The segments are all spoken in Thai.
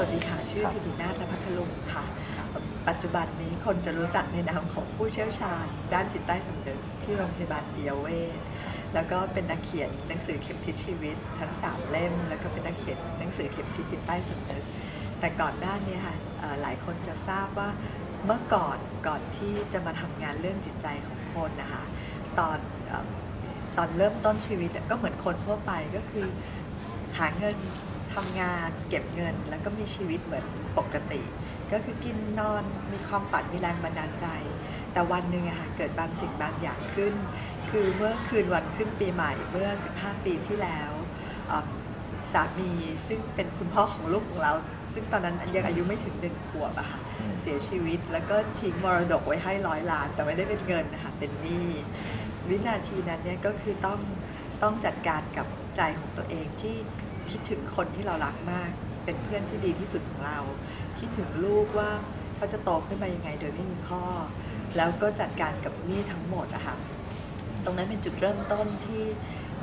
วัสดีค่ะ ชื่อครับธิตินาถพัทลุงค่ะ ปัจจุบันนี้คนจะรู้จักในนามของผู้เชี่ยวชาญ ด้านจิตใต้สำนึกที่โรงพยาบาลปิยเวชแล้วก็เป็นนักเขียนหนังสือเข็มทิศชีวิต ทั้งสามเล่ม แล้วก็เป็นนักเขียนหนังสือเข็มทิศจิตใต้สำนึก แต่ก่อนหน้านี้ค่ะเอ่อหลายคนจะทราบว่าเมื่อก่อนก่อนที่จะมาทำงานเรื่องจิตใจของคนนะคะตอนเอิ่มตอนเริ่มต้นชีวิตอะก็เหมือนคนทั่วไปก็คือหาเงิน ทำงานเก็บเงิน แล้วก็มีชีวิตเหมือนปกติ ก็คือกินนอนมีความฝันมีแรงบันดาลใจ แต่วันหนึ่งอะค่ะเกิดบางสิ่งบางอย่างขึ้น คือเมื่อคืนวันขึ้นปีใหม่เมื่อ 15 ปีที่แล้วเอิ่มสามีซึ่งเป็นคุณพ่อของลูกของเรา ซึ่งตอนนั้นยังอายุไม่ถึงหนึ่งขวบอะค่ะอืมเสียชีวิตแล้วก็ทิ้งมรดกไว้ให้ร้อยล้าน แต่ไม่ได้เป็นเงินนะคะเป็นหนี้วินาทีนั้นเนี่ยก็คือต้องต้องจัดการกับใจของตัวเองที่ คิดถึงคนที่เรารักมาก เป็นเพื่อนที่ดีที่สุดของเรา คิดถึงลูกว่าเขาจะโตขึ้นมายังไงโดยไม่มีพ่อ แล้วก็จัดการกับหนี้ทั้งหมดอะค่ะตรงนั้นเป็นจุดเริ่มต้นที่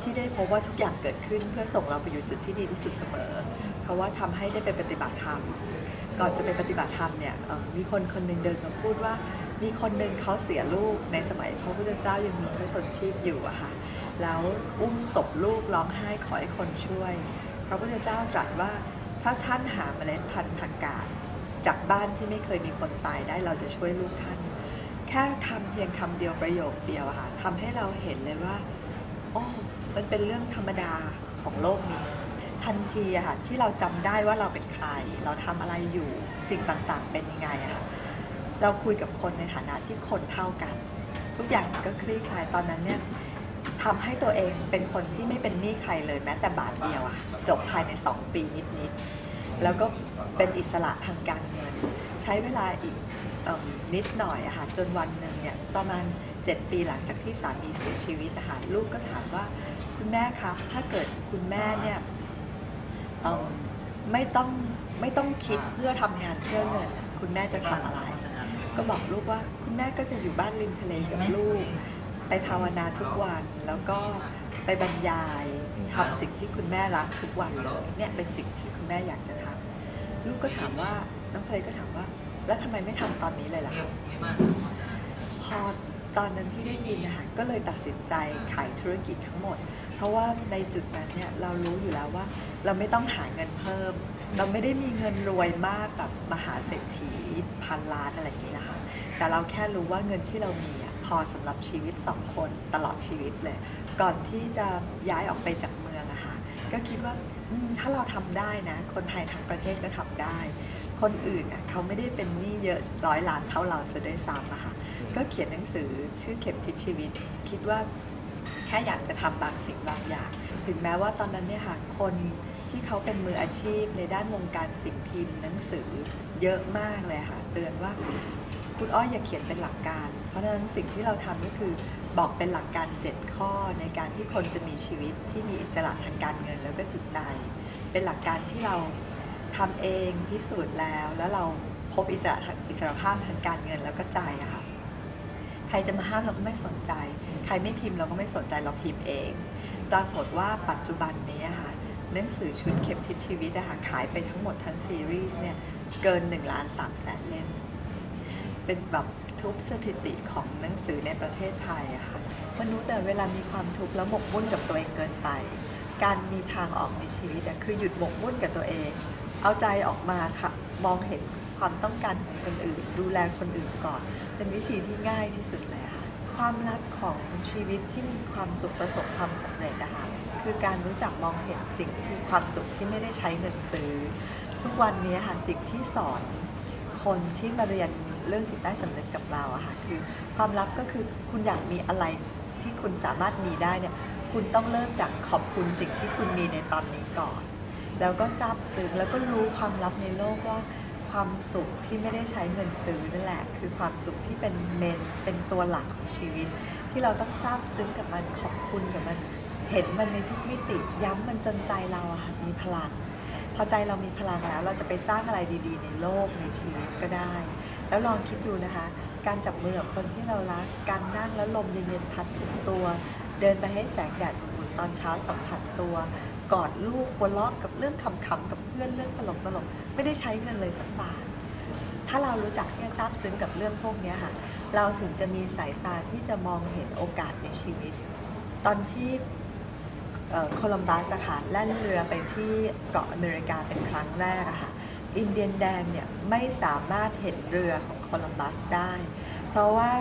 ที่ได้พบว่าทุกอย่างเกิดขึ้นเพื่อส่งเราไปอยู่จุดที่ดีที่สุดเสมอ เพราะว่าทำให้ได้ไปปฏิบัติธรรมก่อนจะไปปฏิบัติธรรมเนี่ยมีคนคนหนึ่งเดินมาพูดว่ามีคนหนึ่งเขาเสียลูกในสมัยพระพุทธเจ้ายังมีพระชนชีพอยู่อะค่ะแล้วอุ้มศพลูกร้องไห้ขอให้คนช่วย พระพุทธเจ้าตรัสว่าถ้าท่านหาเมล็ดพันธุ์ผักกาดจากบ้านที่ไม่เคยมีคนตายได้เราจะช่วยลูกท่าน แค่คำเพียงคำเดียวประโยคเดียวค่ะทำให้เราเห็นเลยว่าโอ้มันเป็นเรื่องธรรมดาของโลกนี้ ทันทีอะค่ะที่เราจำได้ว่าเราเป็นใคร เราทำอะไรอยู่สิ่งต่างๆ เป็นยังไงอะค่ะเราคุยกับคนในฐานะที่คนเท่ากัน ทุกอย่างก็คลี่คลายตอนนั้นเนี่ย ทำให้ตัวเองเป็นคนที่ไม่เป็นหนี้ใครเลยแม้แต่บาทเดียวอะจบภายใน 2 ปีนิดๆแล้วก็เป็นอิสระทางการเงิน ใช้เวลาอีกเอิ่มนิดหน่อยอะค่ะจนวันหนึ่งเนี่ยประมาณ 7 ปีหลังจากที่สามีเสียชีวิตอะค่ะลูกก็ถามว่าคุณแม่ครับถ้าเกิดคุณแม่เนี่ยเอิ่มไม่ต้องไม่ต้องคิดเพื่อทำงานเพื่อเงิน คุณแม่จะทำอะไร ก็บอกลูกว่าคุณแม่ก็จะอยู่บ้านริมทะเลกับลูก ไปภาวนาทุกวันแล้วก็ไปบรรยายทำสิ่งที่คุณแม่รักทุกวันเลยเนี่ยเป็นสิ่งที่คุณแม่อยากจะทำลูกก็ถามว่าน้องเพลงก็ถามว่า แล้วทำไมไม่ทำตอนนี้เลยล่ะคะพอตอนนั้นที่ได้ยินนะคะก็เลยตัดสินใจขายธุรกิจทั้งหมด เพราะว่าในจุดนั้นเนี่ยเรารู้อยู่แล้วว่า เราไม่ต้องหาเงินเพิ่ม เราไม่ได้มีเงินรวยมากแบบมหาเศรษฐีพันล้านอะไรอย่างนี้นะคะ แต่เราแค่รู้ว่าเงินที่เรามีอะ พอสำหรับชีวิตสองคนตลอดชีวิตเลย ก่อนที่จะย้ายออกไปจากเมืองอะค่ะก็คิดว่าถ้าเราทำได้นะ คนไทยทั้งประเทศก็ทำได้ คนอื่นเขาไม่ได้เป็นหนี้เยอะร้อยล้านเท่าเราซะด้วยซ้ำอะค่ะก็เขียนหนังสือชื่อเข็มทิศชีวิต คิดว่าแค่อยากจะทำบางสิ่งบางอย่าง ถึงแม้ว่าตอนนั้นเนี่ยค่ะคนที่เขาเป็นมืออาชีพในด้านวงการสิ่งพิมพ์หนังสือเยอะมากเลยค่ะ เตือนว่า คุณอ้อยอย่าเขียนเป็นหลักการ เพราะฉะนั้นสิ่งที่เราทำก็คือบอกเป็นหลักการ 7 ข้อในการที่คนจะมีชีวิตที่มีอิสระทางการเงินแล้วก็จิตใจ เป็นหลักการที่เราทำเองพิสูจน์แล้ว แล้วเราพบอิสระอิสรภาพทางการเงินแล้วก็ใจอะค่ะใครจะมาห้ามเราก็ไม่สนใจ ใครไม่พิมพ์เราก็ไม่สนใจเราพิมพ์เอง ปรากฏว่าปัจจุบันนี้อะค่ะหนังสือชุดเข็มทิศชีวิตอะค่ะขายไปทั้งหมดทั้งซีรีส์เนี่ยเกิน1ล้าน3แสนเล่ม เป็นแบบทุบสถิติของหนังสือในประเทศไทยอะค่ะมนุษย์เวลามีความทุกข์แล้วหมกมุ่นกับตัวเองเกินไป การมีทางออกในชีวิตคือหยุดหมกมุ่นกับตัวเอง เอาใจออกมาค่ะมองเห็นความต้องการของคนอื่น ดูแลคนอื่นก่อน เป็นวิธีที่ง่ายที่สุดเลยค่ะความลับของชีวิตที่มีความสุขประสบความสำเร็จนะคะคือการรู้จักมองเห็นสิ่งที่ความสุขที่ไม่ได้ใช้เงินซื้อ ทุกวันนี้ค่ะสิ่งที่สอนคนที่มาเรียน เรื่องจิตใต้สำนึกกับเราอะค่ะคือความลับก็คือคุณอยากมีอะไรที่คุณสามารถมีได้เนี่ยคุณต้องเริ่มจากขอบคุณสิ่งที่คุณมีในตอนนี้ก่อน แล้วก็ซาบซึ้งแล้วก็รู้ความลับในโลกว่าความสุขที่ไม่ได้ใช้เงินซื้อนั่นแหละ คือความสุขที่เป็นเมนเป็นตัวหลักของชีวิต ที่เราต้องซาบซึ้งกับมันขอบคุณกับมันเห็นมันในทุกมิติย้ำมันจนใจเราอะค่ะมีพลังพอใจเรามีพลังแล้วเราจะไปสร้างอะไรดี ๆ ในโลกในชีวิตก็ได้ แล้วลองคิดดูนะคะ การจับมือกับคนที่เรารัก การนั่งแล้วลมเย็นๆพัดถึงตัว เดินไปให้แสงแดดอุ่นๆตอนเช้าสัมผัสตัว กอดลูกหัวเราะกับเรื่องขำๆกับเพื่อนเรื่องตลกตลกๆไม่ได้ใช้เงินเลยสักบาท ถ้าเรารู้จักที่จะซาบซึ้งกับเรื่องพวกนี้ค่ะ เราถึงจะมีสายตาที่จะมองเห็นโอกาสในชีวิต ตอนที่โคลัมบัสค่ะแล่นเรือไปที่เกาะอเมริกาเป็นครั้งแรกอะค่ะ อินเดียนแดงเนี่ยไม่สามารถเห็นเรือของโคลัมบัสได้ เพราะว่า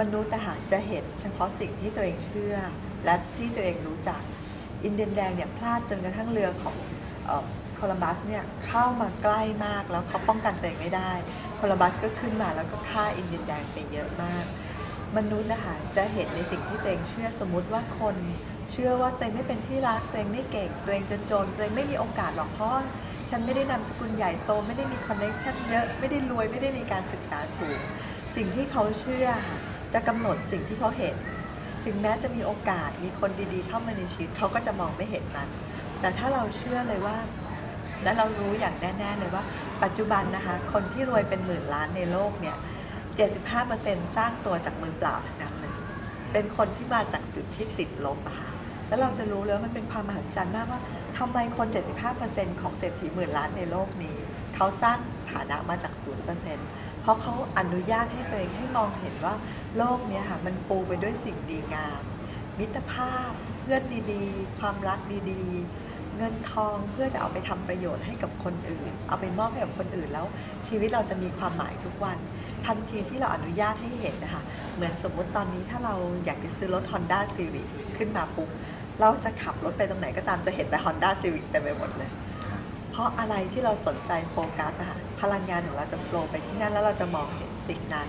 มนุษย์นะคะจะเห็นเฉพาะสิ่งที่ตัวเองเชื่อ และที่ตัวเองรู้จัก อินเดียนแดงเนี่ยพลาดจนกระทั่งเรือของเอ่อโคลัมบัสเนี่ยเข้ามาใกล้มากแล้วเขาป้องกันตัวเองไม่ได้ โคลัมบัสก็ขึ้นมาแล้วก็ฆ่าอินเดียนแดงไปเยอะมาก มนุษย์นะคะจะเห็นในสิ่งที่ตัวเองเชื่อสมมุติว่าคนเชื่อว่าตัวเองไม่เป็นที่รักตัวเองไม่เก่งตัวเองจะจนตัวเองไม่มีโอกาสหรอกเพราะ ฉันไม่ได้นามสกุลใหญ่โต ไม่ได้มีคอนเนคชั่นเยอะ ไม่ได้รวยไม่ได้มีการศึกษาสูง สิ่งที่เขาเชื่อจะกำหนดสิ่งที่เขาเห็น ถึงแม้จะมีโอกาสมีคนดีๆ เข้ามาในชีวิตเขาก็จะมองไม่เห็นมัน แต่ถ้าเราเชื่อเลยว่า และเรารู้อย่างแน่ๆเลยว่า ปัจจุบันนะคะ คนที่รวยเป็นหมื่นล้านในโลกเนี่ย 75%สร้างตัวจากมือเปล่าทั้งนั้นเลย เป็นคนที่มาจากจุดที่ติดลบอะค่ะแล้วเราจะรู้เลยว่ามันเป็นความมหัศจรรย์มากว่า ทำไมคน 75%ของเศรษฐีหมื่นล้านในโลกนี้ เขาสร้างฐานะมาจาก 0%เพราะเขาอนุญาตให้ตัวเองให้มองเห็นว่าโลกนี้ค่ะมันปูไปด้วยสิ่งดีงาม มิตรภาพ เพื่อนดีๆ ความรักดีๆ เงินทองเพื่อจะเอาไปทำประโยชน์ให้กับคนอื่น เอาไปมอบให้กับคนอื่นแล้ว ชีวิตเราจะมีความหมายทุกวันทันทีที่เราอนุญาตให้เห็นนะคะ เหมือนสมมุติตอนนี้ถ้าเราอยากจะซื้อรถ Honda Civic ขึ้นมาปุ๊บ เราจะขับรถไปตรงไหนก็ตามจะเห็นแต่ Honda Civic เต็มไปหมดเลย เพราะอะไรที่เราสนใจโฟกัสอะค่ะพลังงานของเราจะโฟลว์ไปที่นั่นแล้วเราจะมองเห็นสิ่งนั้น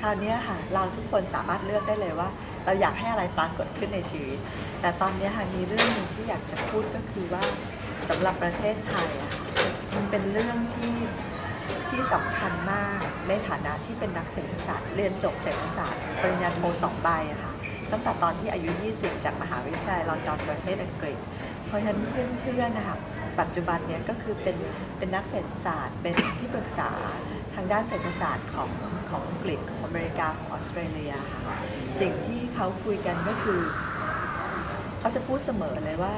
คราวเนี้ยค่ะเราทุกคนสามารถเลือกได้เลยว่า เราอยากให้อะไรปรากฏขึ้นในชีวิต แต่ตอนเนี้ยค่ะมีเรื่องหนึ่งที่อยากจะพูดก็คือว่าสำหรับประเทศไทยอะค่ะมันเป็นเรื่องที่ที่สำคัญมากในฐานะที่เป็นนักเศรษฐศาสตร์ เรียนจบเศรษฐศาสตร์ปริญญาโทสองใบอะค่ะ ตั้งแต่ตอนที่อายุ 20 จากมหาวิทยาลัยลอนดอนประเทศอังกฤษ เพราะฉะนั้นเพื่อนๆนะคะปัจจุบันเนี่ยก็คือเป็นเป็นนักเศรษฐศาสตร์ เป็นที่ปรึกษาทางด้านเศรษฐศาสตร์ของของอังกฤษของอเมริกาของออสเตรเลียค่ะสิ่งที่เขาคุยกันก็คือเขาจะพูดเสมอเลยว่า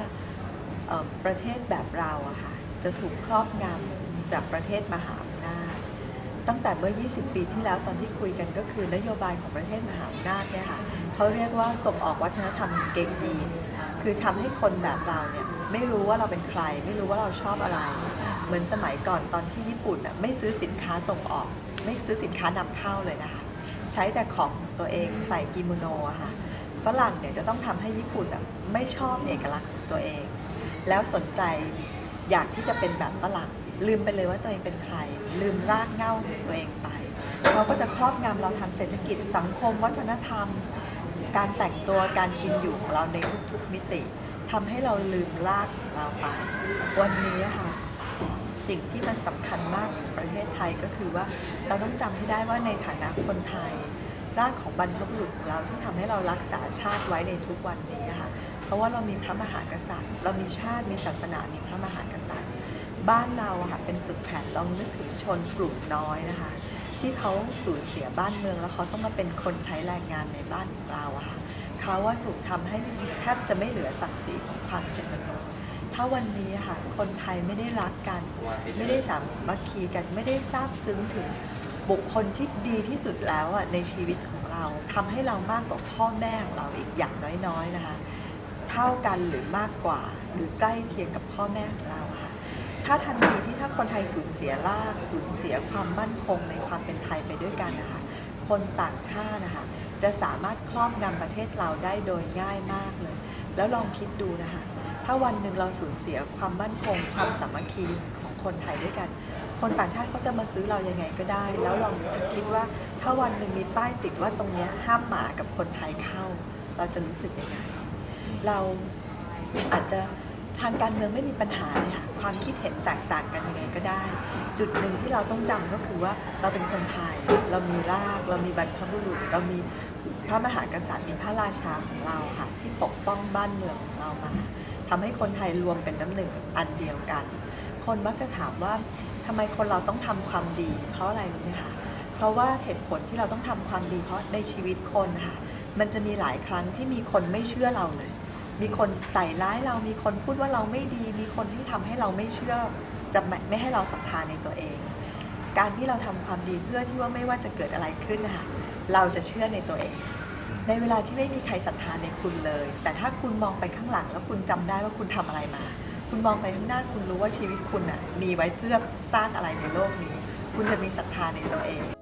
ประเทศแบบเราอะค่ะจะถูกครอบงำจากประเทศมหา ตั้งแต่เมื่อ 20 ปีที่แล้วตอนที่คุยกันก็คือนโยบายของประเทศมหาอำนาจเนี่ยค่ะเขาเรียกว่าส่งออกวัฒนธรรมเกงยีน คือทำให้คนแบบเราเนี่ยไม่รู้ว่าเราเป็นใคร ไม่รู้ว่าเราชอบอะไร เหมือนสมัยก่อนตอนที่ญี่ปุ่นไม่ซื้อสินค้าส่งออก ไม่ซื้อสินค้านำเข้าเลยนะคะใช้แต่ของตัวเองใส่กิโมโนะค่ะฝรั่งเนี่ยจะต้องทำให้ญี่ปุ่นอะไม่ชอบเอกลักษณ์ของตัวเอง แล้วสนใจอยากที่จะเป็นแบบฝรั่ง ลืมไปเลยว่าตัวเองเป็นใคร ลืมรากเหง้าตัวเองไปเขาก็จะครอบงำเราทางเศรษฐกิจสังคม วัฒนธรรม การแต่งตัวการกินอยู่ของเราในทุกๆมิติทำให้เราลืมรากเราไป วันนี้ค่ะสิ่งที่มันสำคัญมากของประเทศไทยก็คือว่าเราต้องจำให้ได้ว่าในฐานะคนไทยรากของบรรพบุรุษของเราที่ทำให้เรารักษาชาติไว้ในทุกวันนี้ค่ะเพราะว่าเรามีพระมหากษัตริย์ เรามีชาติมีศาสนามีพระมหากษัตริย์ บ้านเราค่ะเป็นปึกแผ่นลองนึกถึงชนกลุ่มน้อยนะคะ ที่เขาสูญเสียบ้านเมืองแล้วเขาต้องมาเป็นคนใช้แรงงานในบ้านของเราอะค่ะเขาว่าถูกทำให้แทบจะไม่เหลือศักดิ์ศรีของความเป็นมนุษย์ถ้าวันนี้ค่ะคนไทยไม่ได้รักกันไม่ได้สามัคคีกันไม่ได้ซาบซึ้งถึงบุคคลที่ดีที่สุดแล้วอะในชีวิตของเราทำให้เรามากกว่าพ่อแม่ของเราอีกอย่างน้อยๆนะคะ เท่ากันหรือมากกว่าหรือใกล้เคียงกับพ่อแม่ของเราค่ะ ถ้าทันทีที่ถ้าคนไทยสูญเสียรากสูญเสียความมั่นคงในความเป็นไทยไปด้วยกันนะคะ คนต่างชาตินะคะจะสามารถครอบงำประเทศเราได้โดยง่ายมากเลย แล้วลองคิดดูนะคะ ถ้าวันหนึ่งเราสูญเสียความมั่นคง ความสามัคคีของคนไทยด้วยกัน คนต่างชาติเขาจะมาซื้อเรายังไงก็ได้ แล้วลองคิดว่าถ้าวันหนึ่งมีป้ายติดว่าตรงนี้ห้ามหมากับคนไทยเข้า เราจะรู้สึกยังไง เราอาจจะ ทางการเมืองไม่มีปัญหาเลยค่ะ ความคิดเห็นแตกต่างกันยังไงก็ได้ จุดหนึ่งที่เราต้องจำก็คือว่าเราเป็นคนไทย เรามีราก เรามีบรรพบุรุษ เรามีพระมหากษัตริย์มีพระราชาของเราค่ะ ที่ปกป้องบ้านเมืองของเรามาทำให้คนไทยรวมเป็นน้ำหนึ่งอันเดียวกัน คนมักจะถามว่าทำไมคนเราต้องทำความดี เพราะอะไรรู้ไหมคะเพราะว่าเหตุผลที่เราต้องทำความดีเพราะในชีวิตคนนะคะมันจะมีหลายครั้งที่มีคนไม่เชื่อเราเลย มีคนใส่ร้ายเรามีคนพูดว่าเราไม่ดี มีคนที่ทำให้เราไม่เชื่อจะไม่ให้เราศรัทธาในตัวเอง การที่เราทำความดีเพื่อที่ว่าไม่ว่าจะเกิดอะไรขึ้นนะคะเราจะเชื่อในตัวเอง ในเวลาที่ไม่มีใครศรัทธาในคุณเลย แต่ถ้าคุณมองไปข้างหลังแล้วคุณจำได้ว่าคุณทำอะไรมา คุณมองไปข้างหน้าคุณรู้ว่าชีวิตคุณอะมีไว้เพื่อสร้างอะไรในโลกนี้ คุณจะมีศรัทธาในตัวเอง